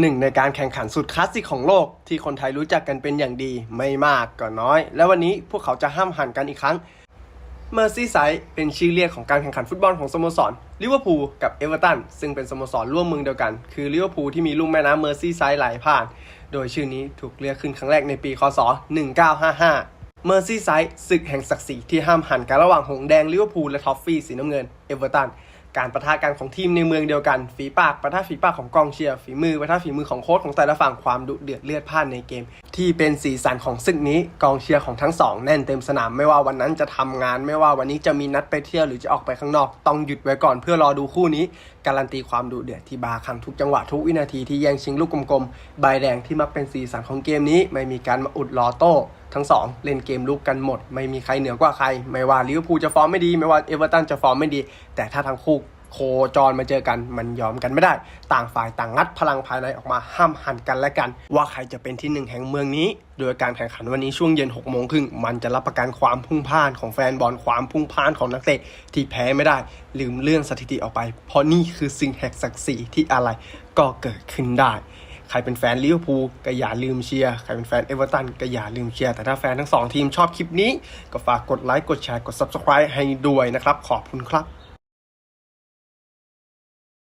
หนึ่งในการแข่งขันสุดคลาสสิกของโลก ที่คนไทยรู้จักกันเป็นอย่างดีไม่มากก็น้อย และวันนี้พวกเขาจะห้ามหันกันอีกครั้งเมอร์ซี่ไซด์เป็นชื่อเรียกของการแข่งขันฟุตบอลของสโมสรลิเวอร์พูลกับเอเวอร์ตันซึ่งเป็นสโมสรร่วมเมืองเดียวกัน คือลิเวอร์พูลที่มีลุ่มแม่น้ำเมอร์ซี่ไซด์ไหลผ่าน โดยชื่อนี้ถูกเรียกขึ้นครั้งแรกในปีคศ 1955 เมอร์ซี่ไซด์ศึกแห่งศักดิ์ศรีที่ห้ามหันกันระหว่างหงส์แดงลิเวอร์พูลและท็อฟฟี่สีน้ำเงินเอเวอร์ตัน การประทะกันของทีมในเมืองเดียวกัน ฝีปากประทะฝีปากของกองเชียร์ฝีมือประทะฝีมือของโค้ชของแต่ละฝั่งความดุเดือดเลือดพ่านในเกม ที่เป็นสีสันของศึกนี้กองเชียร์ของทั้งสองแน่นเต็มสนามไม่ว่าวันนั้นจะทำงานไม่ว่าวันนี้จะมีนัดไปเที่ยวหรือจะออกไปข้างนอก ต้องหยุดไว้ก่อนเพื่อรอดูคู่นี้ การันตีความดุเดือดที่บาคันทุกจังหวะทุกวินาทีที่แย่งชิงลูกกลมๆใบแดงที่มักเป็นสีสันของเกมนี้ ไม่มีการมาอุดลอโต้ ทั้งสองเล่นเกมลุกกันหมด ไม่มีใครเหนือกว่าใคร ไม่ว่าลิเวอร์พูลจะฟอร์มไม่ดี ไม่ว่าเอเวอร์ตันจะฟอร์มไม่ดี แต่ถ้าทั้งคู่โคจรมาเจอกันมันยอมกันไม่ได้ ต่างฝ่ายต่างงัดพลังภายในออกมาห้ามหันกันและกัน ว่าใครจะเป็นที่หนึ่งแห่งเมืองนี้ โดยการแข่งขันวันนี้ช่วงเย็น6โมงครึ่งมันจะรับประกันความพุ่งพ่านของแฟนบอลความพุ่งพ่านของนักเตะที่แพ้ไม่ได้ ลืมเรื่องสถิติออกไป เพราะนี่คือสิ่งแห่งศักดิ์ศรีที่อะไรก็เกิดขึ้นได้ ใครเป็นแฟนลิเวอร์พูลก็อย่าลืมเชียร์ ใครเป็นแฟนเอเวอร์ตันก็อย่าลืมเชียร์ แต่ถ้าแฟนทั้งสองทีมชอบคลิปนี้ ก็ฝากกดไลค์ กดแชร์ กด Subscribe ให้ด้วยนะครับ ขอบคุณครับ